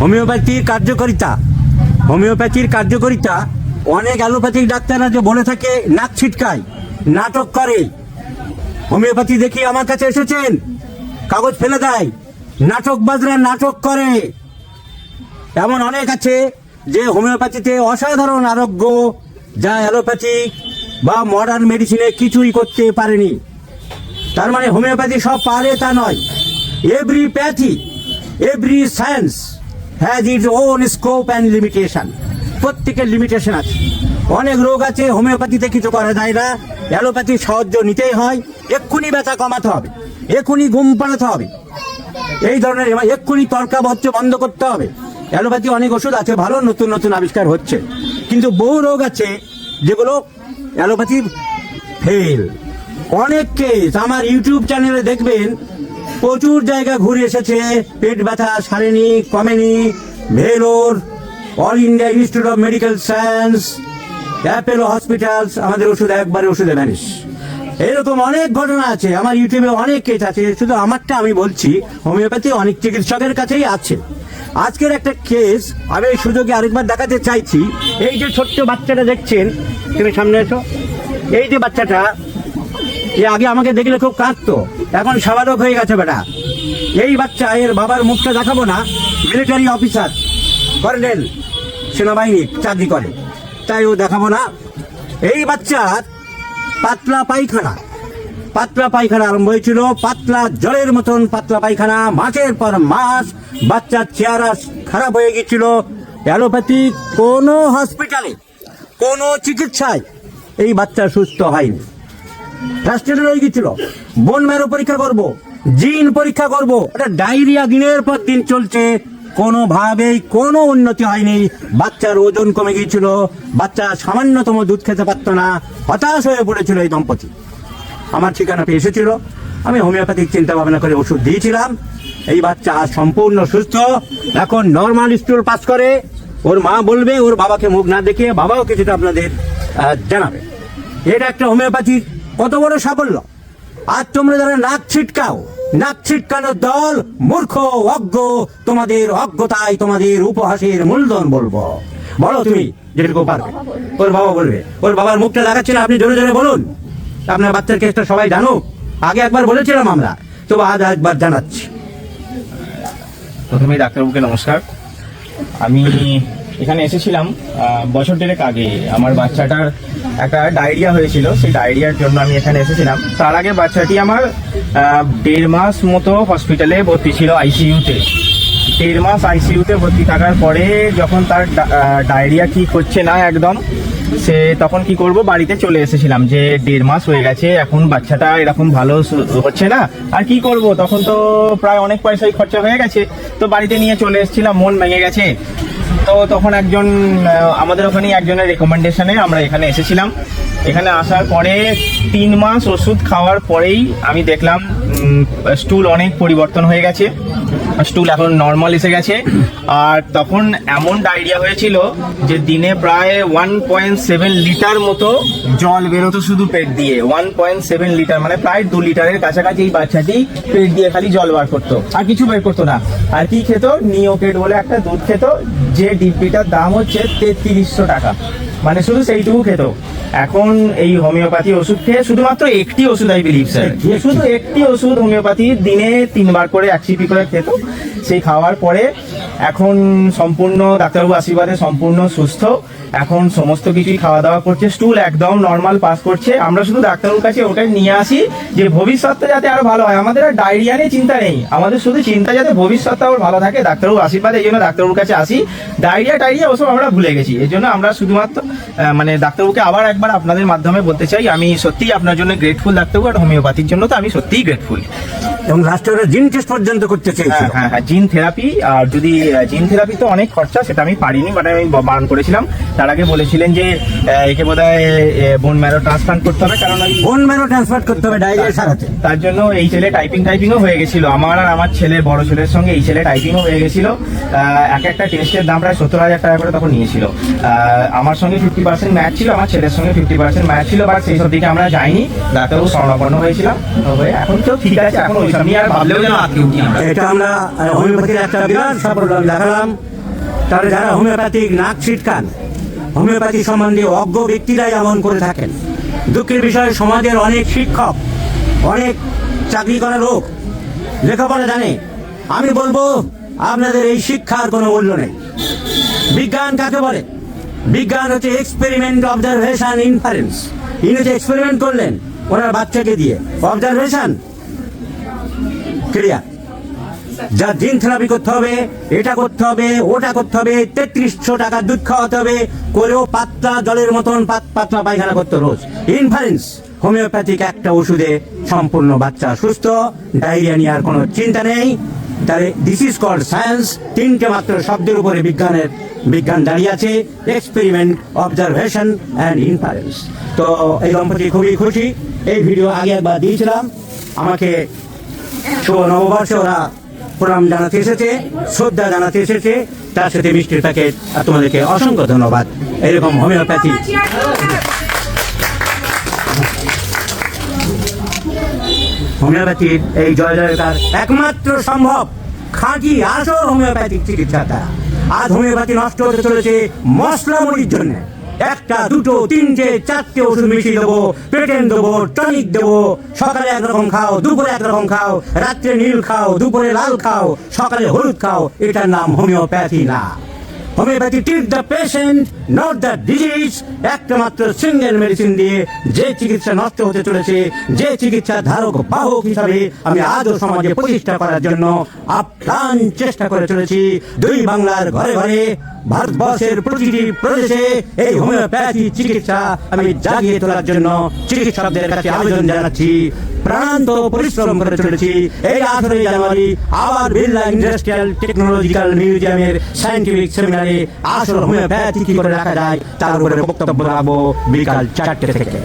হোমিওপ্যাথির কার্যকারিতা হোমিওপ্যাথির কার্যকারিতা, অনেক অ্যালোপ্যাথিক ডাক্তাররা যে বলে থাকে, নাক ছিটকায়, নাটক করে। হোমিওপ্যাথি দেখি আমার কাছে এসেছেন, কাগজ ফেলে দেয় নাটক বাজরা নাটক করে। এমন অনেক আছে যে হোমিওপ্যাথিতে অসাধারণ আরোগ্য, যা অ্যালোপ্যাথিক বা মডার্ন মেডিসিনে কিছুই করতে পারেনি। তার মানে হোমিওপ্যাথি সব পারে তা নয়। Every pathy every science has is own scope and limitation প্রত্যেকের লিমিটেশন আছে। অনেক রোগ আছে হোমিওপ্যাথিতে কিছু করা যায় না। অ্যালোপ্যাথির সাহায্য নিতেই হয়, এক্ষুনি ব্যথা কমাতে হবে, এক্ষুনি ঘুম পাড়াতে হবে। এই ধরনের এক্ষুনি তর্কা বচ্চ বন্ধ করতে হবে। অ্যালোপ্যাথি অনেক ওষুধ আছে, ভালো নতুন নতুন আবিষ্কার হচ্ছে। কিন্তু বহু রোগ আছে, যেগুলো অ্যালোপ্যাথি ফেল অনেক কেস আমার ইউটিউব চ্যানেলে দেখবেন প্রচুর জায়গা ঘুরে এসেছে। পেট ব্যথা সারেনি, কমেনি। Vellore All India Institute of Medical Science Apollo hospitals আমাদের ওষুধ একবারে ওষুধে ভ্যানিশ এরকম অনেক ঘটনা আছে, আমার ইউটিউবে অনেক কেস আছে, শুধু আমারটা আমি বলছি, হোমিওপ্যাথি অনেক চিকিৎসকের কাছেই আছে। আজকের একটা কেস আমি এই সুযোগে আরেকবার দেখাতে চাইছি, এই যে ছোট্ট বাচ্চাটা দেখছেন, তুমি সামনে এসো। এই যে বাচ্চাটা এ আগে আমাকে দেখলে খুব কাঁদতো। এখন স্বাভাবিক হয়ে গেছে বেটা। এই বাচ্চা, এর বাবার মুখটা দেখাবো না। মিলিটারি অফিসার কর্নেল সেনাবাহিনী, চাকরি করে। তাই ও দেখাবো না। এই বাচ্চার পাতলা পায়খানা। পাতলা পায়খানা আরম্ভ হয়েছিল। পাতলা জলের মতন পাতলা পায়খানা। মাসের পর মাস বাচ্চার চেহারা খারাপ হয়ে গেছিল অ্যালোপ্যাথি কোনো হসপিটালে কোনো চিকিৎসায় এই বাচ্চা সুস্থ হয়নি। ফ্রাস্ট্রেটেড হয়ে গেছিল বোন ম্যারো পরীক্ষা করব, জিন পরীক্ষা করব। এটা ডায়রিয়া দিনের পর দিন চলছে। কোনোভাবেই কোনো উন্নতি হয়নি। বাচ্চার ওজন কমে গিয়েছিল। বাচ্চা সামান্যতম দুধ খেতে পারতো না। হতাশ হয়ে পড়েছিল এই দম্পতি। আমার ঠিকানা পেয়ে এসেছিল। আমি হোমিওপ্যাথিক চিন্তা ভাবনা করে ওষুধ দিয়েছিলাম। এই বাচ্চা আজ সম্পূর্ণ সুস্থ। এখন নর্মাল স্কুল পাস করে। ওর মা বলবে, ওর বাবাকে মুখ না দেখে বাবাও কিছুটা আপনাদের জানাবে। এটা একটা হোমিওপ্যাথির কত বড় সাফল্য? আর তোমরা যারা নাক ছিটকাও, নাক ছিটকানোর দল, মূর্খ, অজ্ঞ, তোমাদের অজ্ঞতায় তোমাদের উপহাসের মূলধন বলব। বলো তুমি, যেটুকু পারবে। ওর বাবা বলবে, ওর বাবার মুখটা দেখাচ্ছিল আপনি জোরে জোরে বলুন। আপনার বাচ্চার কেসটা সবাই জানুক। আগে একবার বলেছিলাম আমরা, তো আজ একবার জানাচ্ছি। প্রথমেই ডাক্তারবাবুকে নমস্কার। আমি এখানে এসেছিলাম বছর দেড়েক আগে। আমার বাচ্চাটার একটা ডায়রিয়া হয়েছিল, সেই ডায়রিয়ার জন্য আমি এখানে এসেছিলাম। তার আগে বাচ্চাটি আমার দেড় মাস মতো হসপিটালে ভর্তি ছিল আইসিইউতে দেড় মাস আইসিইউতে ভর্তি থাকার পরে যখন তার ডায়রিয়া ঠিক হচ্ছে না একদম, সে তখন কি করব, বাড়িতে চলে এসেছিলাম যে দেড় মাস হয়ে গেছে, এখন বাচ্চাটা এরকম ভালো হচ্ছে না, আর কি করব? তখন তো প্রায় অনেক পয়সাই খরচা হয়ে গেছে, তো বাড়িতে নিয়ে চলে এসেছিলাম, মন ভেঙে গেছে। তো তখন একজন আমাদের ওখানে একজনের রেকমেন্ডেশনে আমরা এখানে এসেছিলাম। এখানে আসার পরে তিন মাস ওষুধ খাওয়ার পরেই আমি দেখলাম স্টুল অনেক পরিবর্তন হয়ে গেছে। স্টুল এখন নর্মাল এসে গেছে। আর তখন এমন ডায়রিয়া হয়েছিল যে দিনে প্রায় ওয়ান পয়েন্ট সেভেন লিটার মতো জল বেরোতো শুধু পেট দিয়ে। ওয়ান পয়েন্ট সেভেন লিটার মানে প্রায় দু লিটারের কাছাকাছি এই বাচ্চাটি পেট দিয়ে খালি জল বার করতো, আর কিছু বের করতো না। আর কি খেত? নিওকেট বলে একটা দুধ খেত, যে ডিব্বিটার দাম হচ্ছে তেত্রিশশো টাকা। মানে শুধু সেইটুকু খেত। এখন এই হোমিওপ্যাথি ওষুধ খেয়ে শুধুমাত্র একটি ওষুধ আই বিলিভ স্যার শুধু একটি ওষুধ হোমিওপ্যাথি দিনে তিনবার করে এক সিপি করে খেত। সেই খাওয়ার পরে এখন সম্পূর্ণ ডাক্তারবাবু আশীর্বাদে সম্পূর্ণ সুস্থ। এখন সমস্ত কিছুই খাওয়া দাওয়া করছে স্টুল একদম নর্মাল পাস করছে। আমরা শুধু ডাক্তারবাবুর কাছে ওটাই নিয়ে আসি যে ভবিষ্যৎটা যাতে আরও ভালো হয়। আমাদের আর ডায়রিয়া নিয়ে চিন্তা নেই। আমাদের শুধু চিন্তা যাতে ভবিষ্যৎটা আরও ভালো থাকে। ডাক্তারবাবু আশীর্বাদে এই জন্য ডাক্তারবাবুর কাছে আসি। ডায়রিয়া টাইরিয়া ওসব আমরা ভুলে গেছি। এই জন্য আমরা শুধুমাত্র মানে ডাক্তারবাবুকে আবার একবার আপনাদের মাধ্যমে বলতে চাই, আমি সত্যিই আপনার জন্য গ্রেটফুল ডাক্তারবাবু আর হোমিওপ্যাথির জন্য তো আমি সত্যিই গ্রেটফুল এবং রাষ্ট্রের জিন টেস্ট পর্যন্ত করতে হ্যাঁ চেয়েছিল। হ্যাঁ হ্যাঁ জিন থেরাপি আর যদি জিন থেরাপি তো অনেক খরচা সেটা আমি পারিনি বাট আমি বারণ করেছিলাম। তার আগে বলেছিলেন যে একে বোধ হয় বোন ম্যারো ট্রান্সপ্লান্ট করতে হবে কারণ ওই বোন ম্যারো ট্রান্সফার করতে হবে ডায়রিয়া সারাতে। তার জন্য এই ছেলে টাইপিং টাইপিংও হয়ে গেছিল। আমার আর আমার ছেলে বড় ছেলের সঙ্গে এই ছেলে টাইপিংও হয়ে গেছিল। এক একটা টেস্টের দাম প্রায় সত্তর হাজার টাকা করে তখন নিয়েছিল। আমার সঙ্গে ফিফটি পার্সেন্ট ম্যাচ ছিল আমার ছেলের সঙ্গে ফিফটি পার্সেন্ট ম্যাচ ছিল বাট সেই সব দিকে আমরা যাইনি। ডাক্তারবাবু স্বর্ণাপন্ন হয়েছিলাম। হয়ে এখন তো ঠিক আছে এখন ওই সব এটা আমরা হোমিওপ্যাথির একটা তাহলে যারা হোমিওপ্যাথিক নাক ছিটকান সম্বন্ধে এমন করে থাকেন। দুঃখের বিষয়, সমাজের অনেক শিক্ষক, অনেক চাকরি করা লোক, লেখাপড়া জানে। আমি বলব, আপনাদের এই শিক্ষার কোনো মূল্য নেই। বিজ্ঞান কাকে বলে? বিজ্ঞান হচ্ছে এক্সপেরিমেন্ট অবজারভেশন ইনফারেন্স ইনি হচ্ছে এক্সপেরিমেন্ট করলেন, ওনার বাচ্চাকে দিয়ে। অবজারভেশন ক্লিয়ার যা দিন থেরাপি করতে হবে, এটা করতে হবে, ওটা করতে হবে, তেত্রিশশো টাকা দুধ খাওয়াতে হবে, করেও পাতলা জলের মতন পাত- পাতলা পায়খানা করতে রোজ। ইনফারেন্স হোমিওপ্যাথিক একটা ওষুধে সম্পূর্ণ বাচ্চা সুস্থ, ডায়রিয়া নিয়ে আর কোনো চিন্তা নেই। তাহলে দিস ইজ কল্ড সায়েন্স তিনটে মাত্র শব্দের উপরে বিজ্ঞানের বিজ্ঞান দাঁড়িয়ে আছে এক্সপেরিমেন্ট অবজারভেশন অ্যান্ড ইনফারেন্স তো এই দম্পতি খুবই খুশি, এই ভিডিও আগে একবার দিয়েছিলাম, আমাকে শুভ নববর্ষে ওরা প্রণাম জানাতে এসেছে, শ্রদ্ধা জানাতে এসেছে, তার সাথে মিষ্টির প্যাকেট, আর তোমাদেরকে অসংখ্য ধন্যবাদ। এরকম হোমিওপ্যাথি। হোমিওপ্যাথির এই জয় জয়কার একমাত্র সম্ভব। খাঁটি আসল হোমিওপ্যাথিক চিকিৎসাটা আজ হোমিওপ্যাথি নষ্ট হতে চলেছে মশলা মুড়ির জন্য। একটা, দুটো, তিনটে, চারটে ওষুধ মিশিয়ে দেবো, পেটেন দেবো, টনিক দেবো, সকালে একরকম খাও, দুপুরে একরকম খাও, রাত্রে নীল খাও, দুপুরে লাল খাও, সকালে হলুদ খাও, এটার নাম হোমিওপ্যাথি না। Homeopathy treat the patient not the disease একটা মাত্র সিঙ্গেল মেডিসিন দিয়ে যে চিকিৎসা নষ্ট হতে চলেছে, যে চিকিৎসা ধারক বাহক হিসাবে আমি আজও সমাজে প্রতিষ্ঠা করার জন্য আপ্রাণ চেষ্টা করে চলেছি। দুই বাংলার ঘরে ঘরে, ভারতবর্ষের প্রতিটি প্রদেশে এই হোমিওপ্যাথি চিকিৎসা আমি জাগিয়ে তোলার জন্য চিকিৎসকদের কাছে আবেদন জানাচ্ছি। প্রাণান্ত পরিশ্রম করে চলেছি। এই আঠারোই জানুয়ারি আবার বিল্লা ইন্ডাস্ট্রিয়াল টেকনোলজিক্যাল মিউজিয়ামের সায়েন্টিফিক সেমিনারে আসল হোমিওপ্যাথি কি করে রাখা যায়, তার উপরে বক্তব্য রাখব বিকাল চারটে থেকে।